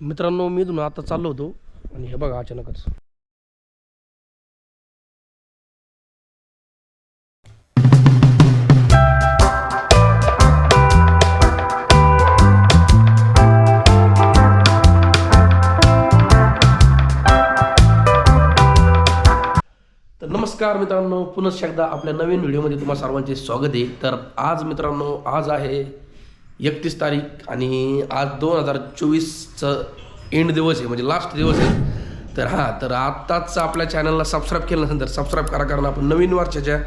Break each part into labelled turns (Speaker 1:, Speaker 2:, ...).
Speaker 1: मित्रांनो मी इथून आता चाललो होतो आणि हे बघा अचानकच. तर नमस्कार मित्रांनो पुनश्च एकदा आपल्या नवीन व्हिडिओमध्ये तुम्हाला सर्वांचे स्वागत आहे. तर आज मित्रांनो आज आहे एकतीस तारीख आणि आज दोन हजार चोवीसचं एंड दिवस आहे म्हणजे लास्ट दिवस आहे. तर हां तर आत्ताच आपल्या चॅनलला सबस्क्राईब केलं नसेल तर सबस्क्राईब करा कारण आपण नवीन वर्षाच्या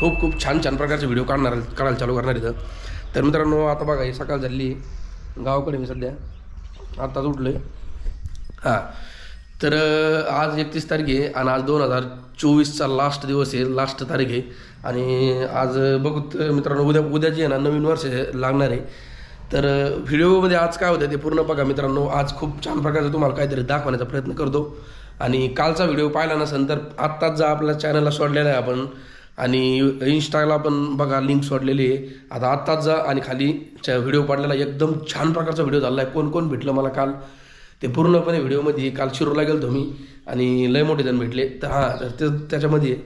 Speaker 1: खूप खूप छान छान प्रकारचे व्हिडिओ काढणार काढायला चालू करणार इथं. तर मित्रांनो आता बघा ही सकाळ झाली. गावाकडे मी सध्या. आत्ताच उठलो आहे हां. तर आज एकतीस तारीख आहे आणि आज दोन हजार चोवीसचा लास्ट दिवस आहे लास्ट तारीख आहे. आणि आज बघू मित्रांनो उद्या उद्याची आहे ना नवीन वर्ष लागणार आहे. तर व्हिडिओमध्ये आज काय होतं ते पूर्ण बघा मित्रांनो. आज खूप छान प्रकारचं तुम्हाला काहीतरी दाखवण्याचा प्रयत्न करतो. आणि कालचा व्हिडिओ पाहिला नसेल तर आत्ताच जा आपल्या चॅनलला सोडलेला आहे आपण. आणि इंस्टाला पण बघा लिंक सोडलेली आहे. आता आत्ताच जा आणि खाली व्हिडिओ पाडलेला एकदम छान प्रकारचा व्हिडिओ झाला आहे. कोण कोण भेटलं मला काल? ते पूर्णपणे व्हिडिओमध्ये काल शिरूला गेलो मी. आणि लय मोठे जण भेटले. तर हां तर ते त्याच्यामध्ये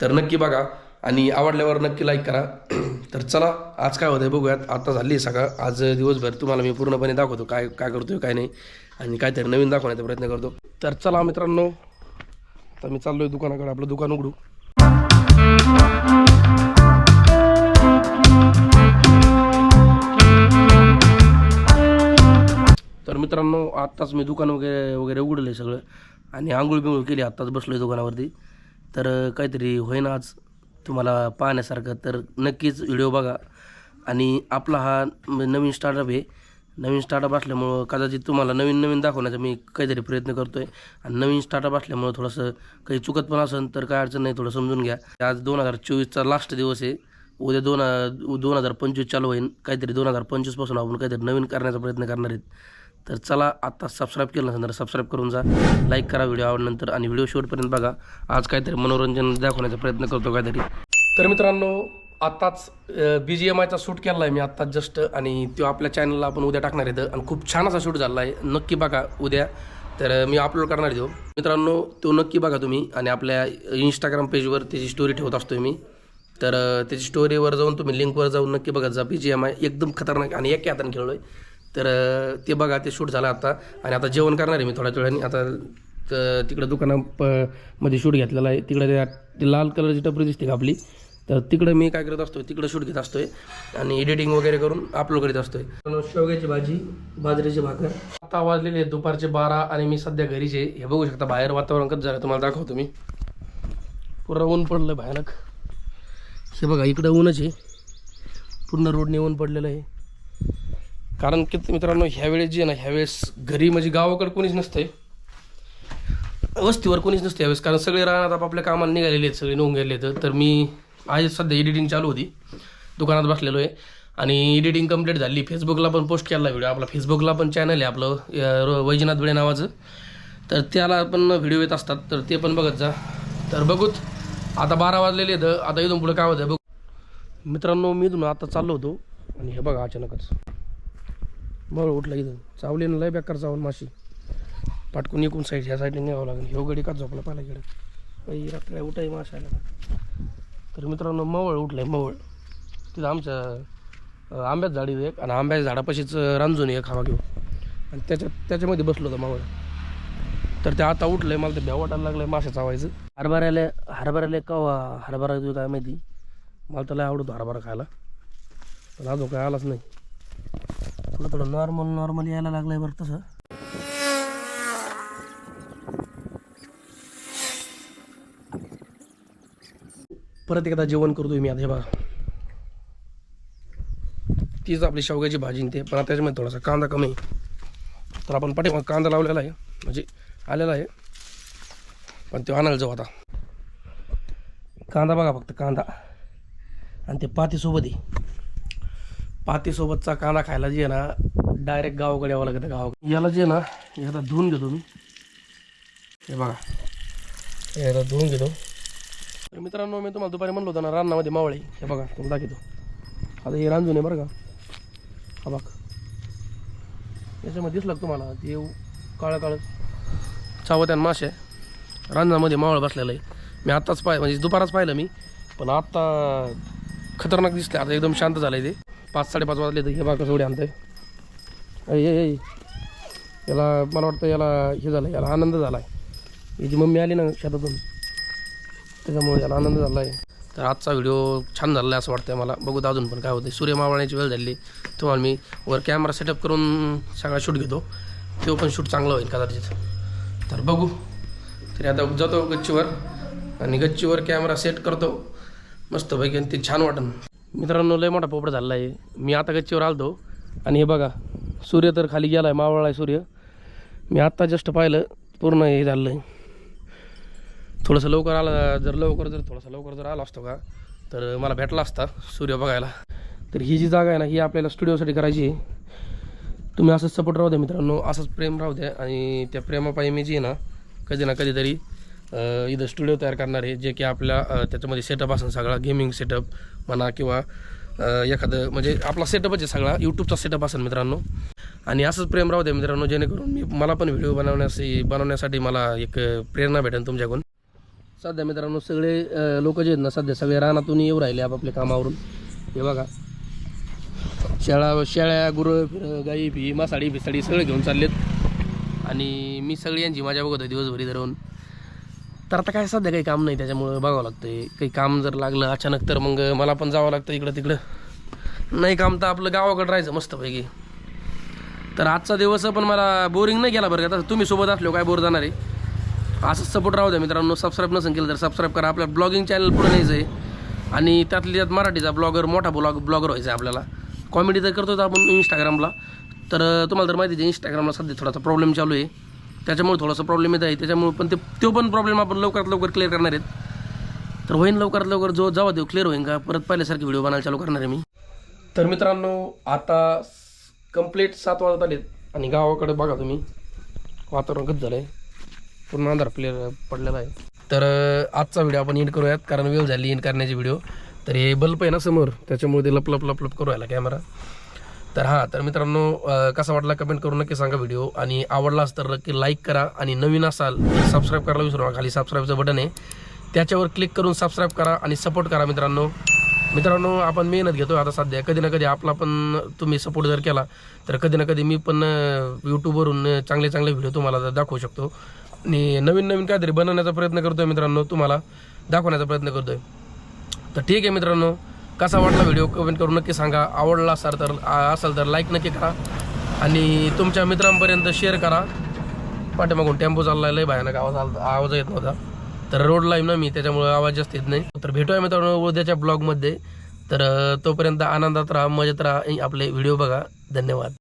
Speaker 1: तर नक्की बघा आणि आवडल्यावर नक्की लाईक करा. तर चला आज काय होतं बघूयात. आता झाली आहे सकाळ आज दिवसभर तुम्हाला मी पूर्णपणे दाखवतो काय काय करतोय काय नाही. आणि काहीतरी नवीन दाखवण्याचा प्रयत्न करतो. तर चला मित्रांनो आता मी चाललोय दुकानाकडे आपलं दुकान उघडू. तर मित्रांनो आत्ताच मी दुकान वगैरे वगैरे उघडलं आहे सगळं. आणि आंघोळ बिंघोळ केली आत्ताच बसलो आहे दुकानावरती. तर काहीतरी होईना आज. तुम्हाला पाहण्यासारखं तर नक्कीच व्हिडिओ बघा. आणि आपला हा नवीन स्टार्टअप आहे. नवीन स्टार्टअप असल्यामुळं कदाचित तुम्हाला नवीन नवीन दाखवण्याचा मी काहीतरी प्रयत्न करतो आहे आणि नवीन स्टार्टअप असल्यामुळं थोडंसं काही चुकत पण असेल तर काय अडचण नाही थोडं समजून घ्या. आज दोन हजार चोवीसचा लास्ट दिवस आहे. उद्या दोन दोन हजार पंचवीस चालू होईल काहीतरी दोन हजार पंचवीसपासून आपण काहीतरी नवीन करण्याचा प्रयत्न करणार आहेत. तर चला आत्ता सबस्क्राईब केलं नसेल तर सबस्क्राईब करून जा. लाईक करा व्हिडिओ आवडल्यानंतर आणि व्हिडिओ शेवटपर्यंत बघा. आज काहीतरी मनोरंजन दाखवण्याचा प्रयत्न करतो काहीतरी. तर मित्रांनो आत्ताच बी जी एम आयचा शूट केला आहे मी आत्ताच जस्ट आणि तो आपल्या चॅनलला आपण उद्या टाकणार आहे. आणि खूप छान असा शूट झाला आहे नक्की बघा उद्या. तर मी अपलोड करणार आहे मित्रांनो तो नक्की बघा तुम्ही. आणि आपल्या इंस्टाग्राम पेजवर त्याची स्टोरी ठेवत असतो मी. तर त्याची स्टोरीवर जाऊन तुम्ही लिंकवर जाऊन नक्की बघा जा. बी जी एम आय एकदम खतरनाक आणि एका हाताने खेळलो आहे तर ते बघा ते शूट झालं आता. आणि आता जेवण करणार आहे मी थोड्याच वेळाने. आता तर तिकडं दुकाना प मध्ये शूट घेतलेला आहे. तिकडे ते ती लाल कलरची टपरी दिसते का आपली? तर तिकडं मी काय करत असतो तिकडं शूट घेत असतोय. आणि एडिटिंग वगैरे करून अपलोड करीत असतोय. शेवग्याची भाजी बाजरीची भाकर. आता वाजलेले दुपारचे बारा आणि मी सध्या घरीच आहे. हे बघू शकता बाहेर वातावरण कसं झालं तुम्हाला दाखवतो मी. पूर्ण ऊन पडलं भयानक. हे बघा इकडं ऊनच आहे. पूर्ण रोडने ऊन पडलेलं आहे. कारण की मित्रांनो ह्यावेळेस जे ना ह्यावेळेस घरी म्हणजे गावाकडे कोणीच नसतंय. वस्तीवर कोणीच नसतं यावेळेस कारण सगळे राहणार आपापल्या कामाला निघालेले आहेत सगळे निघून गेले आहेत. तर मी आज सध्या एडिटिंग चालू होती. दुकानात बसलेलो आहे. आणि एडिटिंग कंप्लीट झाली. फेसबुकला पण पोस्ट केला व्हिडिओ आपला फेसबुकला पण चॅनल आहे आपलं र- वैजनाथ भिडे नावाचं. तर त्याला पण व्हिडिओ येत असतात. तर ते पण बघत जा. तर बघूत. आता बारा वाजलेले आहेत. आता इथून पुढे काय होतं बघू. मित्रांनो मी इथून आता चाललो होतो. आणि हे बघा अचानकच. बळ उठलं इथं. चावलीनं लय बेकार चावल माशी. पाटकून एकूण साईड ह्या साईडने न्यावं लागेल. ह्यो गडी का झोपला पाहिला गेलं काही रात्री उठाय माशाला. तर मित्रांनो मवळ उठलंय मवळ. तिथं आमच्या आंब्याच झाडी एक आणि आंब्याच्या झाडापाशीच रांजून एक हवा घेऊ आणि त्याच्यात त्याच्यामध्ये बसलो होतं मावळ. तर ते आता उठलंय मला ते भ्या वाटायला लागलंय माशा चावायचं. हरभऱ्याला हरभऱ्याला कवा? हरभरा येतो काय माहिती? मला तर लय आवडतो हरभरा खायला. पण अजून काय आलाच नाही. थोडं थोडं नॉर्मल नॉर्मल यायला लागलंय बरं तसं. परत एकदा जेवण करतोय मी आता हे बघा. तीच आपली शेवग्याची भाजी ते. पण आता त्याच्यामध्ये थोडासा कांदा कमी आहे. तर आपण पाठीमाग कांदा लावलेला आहे. म्हणजे आलेला आहे. पण ते आणायला जाऊ आता. कांदा बघा फक्त कांदा. आणि ते पातीसोबत आहे. पातीसोबतचा कांदा खायला जे ना डायरेक्ट गावाकडे यावं लागतं गावाकडे. याला जे ना एकदा धुवून घेतो मी. हे बघा. एकदा धुवून घेतो. तर मित्रांनो मी तुम्हाला दुपारी म्हणलो होतं ना रानामध्ये मावळे. हे बघा तुम्हाला दाखवतो. आता हे रांजून आहे बरं का. हा बघ. याच्यामध्ये दिसलं तुम्हाला? ते काळं काळं चावत्यान मासे. रांजामध्ये मावळ बसलेलं आहे. मी आत्ताच पाय म्हणजे दुपारच पाहिलं मी. पण आत्ता खतरनाक दिसलं आता एकदम शांत झालं आहे ते. पाच साडेपाच वाजले तर हे बा कसं उडी आणतंय. अय याला मला वाटतं याला हे झालं याला आनंद झाला आहे याची मम्मी आली ना शेतातून. त्याच्यामुळे याला आनंद झाला आहे तर आजचा व्हिडिओ छान झाला आहे असं वाटतं मला. बघू तर अजून पण काय होतं सूर्य मावळण्याची वेळ झाली तुम्हाला मी वर कॅमेरा सेटअप करून सगळा शूट घेतो. तो पण शूट चांगला होईल कदाचित. तर बघू. तरी आता जातो गच्चीवर. आणि गच्चीवर कॅमेरा सेट करतो. मस्तपैकी आणि ते छान वाटन. मित्रांनो लय मोठा पोपट झालेला आहे. मी आता गच्चीवर आलतो. आणि हे बघा सूर्य तर खाली गेला आहे मावळला आहे सूर्य. मी आत्ता जस्ट पाहिलं पूर्ण हे झालं आहे थोडंसं लवकर आला जर लवकर जर थोडासा लवकर जर आला असतो का तर मला भेटला असता सूर्य बघायला. तर ही जी जागा आहे ना ही आपल्याला स्टुडिओसाठी करायची आहे. तुम्ही असंच सपोर्ट राहू द्या मित्रांनो असंच प्रेम राहू द्या. आणि त्या प्रेमापायी मी जी आहे ना कधी ना कधीतरी इथं स्टुडिओ तयार करणार आहे जे की आपल्या त्याच्यामध्ये सेटअप असेल सगळा गेमिंग सेटअप म्हणा किंवा एखादं म्हणजे आपला सेटअपच आहे सगळा यूट्यूबचा सेटअप असेल मित्रांनो. आणि असंच प्रेम राहू द्या मित्रांनो जेणेकरून मी मला पण व्हिडिओ बनवण्यास बनवण्यासाठी मला एक प्रेरणा भेटेल तुमच्याकडून. सध्या मित्रांनो सगळे लोक जे आहेत ना सध्या सगळे रानातून येऊ राहिले आपापल्या कामावरून. हे बघा. शेळा शेळ्या गुरं फिरं गाई फी मासाडी फिसाडी सगळे घेऊन चाललेत. आणि मी सगळी यांची माझ्या बघत होती दिवसभरी धरून. तर आता काय सध्या काही काम नाही त्याच्यामुळं बघावं लागतंय. काही काम जर लागलं अचानक तर मग मला पण जावं लागतं इकडं तिकडं. नाही काम तर आपलं गावाकडं राहायचं मस्तपैकी. तर आजचा दिवस पण मला बोरिंग नाही गेला बरं का. आता तुम्ही सोबत असलो काय बोर जाणार आहे? असंच सपोर्ट राहू द्या मित्रांनो. सबस्क्राईब नसेल केलं तर सबस्क्राईब करा. आपल्या ब्लॉगिंग चॅनल पुढे न्यायचं आहे आणि त्यातल्या त्यात मराठीचा ब्लॉगर मोठा ब्लॉग ब्लॉगर व्हायचा आहे आपल्याला. कॉमेडी तर करतोच आपण इंस्टाग्रामला तर तुम्हाला तर माहिती आहे इंस्टाग्रामला सध्या थोडासा प्रॉब्लेम चालू आहे. त्याच्यामुळे थोडासा प्रॉब्लेम येत आहे. त्याच्यामुळे पण ते तो पण प्रॉब्लेम आपण लवकरात लवकर क्लिअर करणार आहेत. तर होईन लवकरात लवकर जो जावा देऊ क्लिअर होईन का? परत पहिल्यासारखे व्हिडिओ बनायला चालू करणार आहे मी. तर मित्रांनो आता कंप्लीट सात वाजत आलेत आणि गावाकडे बघा तुम्ही. वातावरण कच झालं आहे पूर्ण अंधार क्लिअर पडलेला आहे. तर आजचा व्हिडिओ आपण एंड करूयात कारण वेळ झाली एंड करण्याची व्हिडिओ तर हे बल्ब आहे ना समोर त्याच्यामुळे ते लप लप लप लप करू राहिला कॅमेरा तर हां तर मित्रांनो कसा वाटला कमेंट करून नक्की सांगा व्हिडिओ आणि आवडलाच तर नक्की लाईक करा. आणि नवीन असाल तर सबस्क्राईब करायला विसरू नका. खाली सबस्क्राईबचं बटन आहे. त्याच्यावर क्लिक करून सबस्क्राईब करा आणि सपोर्ट करा मित्रांनो. मित्रांनो आपण मेहनत घेतो आता सध्या. कधी ना कधी आपला पण तुम्ही सपोर्ट जर केला तर कधी ना कधी मी पण यूट्यूबवरून चांगले चांगले व्हिडिओ तुम्हाला दाखवू शकतो. आणि नवीन नवीन काहीतरी बनवण्याचा प्रयत्न करतोय मित्रांनो तुम्हाला. दाखवण्याचा प्रयत्न करतोय. तर ठीक आहे मित्रांनो. कसा वाटला व्हिडिओ कमेंट करून नक्की सांगा. आवडला असाल तर असाल तर लाईक नक्की करा. आणि तुमच्या मित्रांपर्यंत शेअर करा. पाठीमागून टेम्पो चालला लय भयानक आवाज आला- आवाज येत नव्हता. तर रोड लाईन ना मी त्याच्यामुळे आवाज जास्त येत नाही. तर भेटूया मित्रांनो उद्याच्या ब्लॉगमध्ये तर तोपर्यंत आनंदात राहा मजेत राहा. आपले व्हिडिओ बघा. धन्यवाद.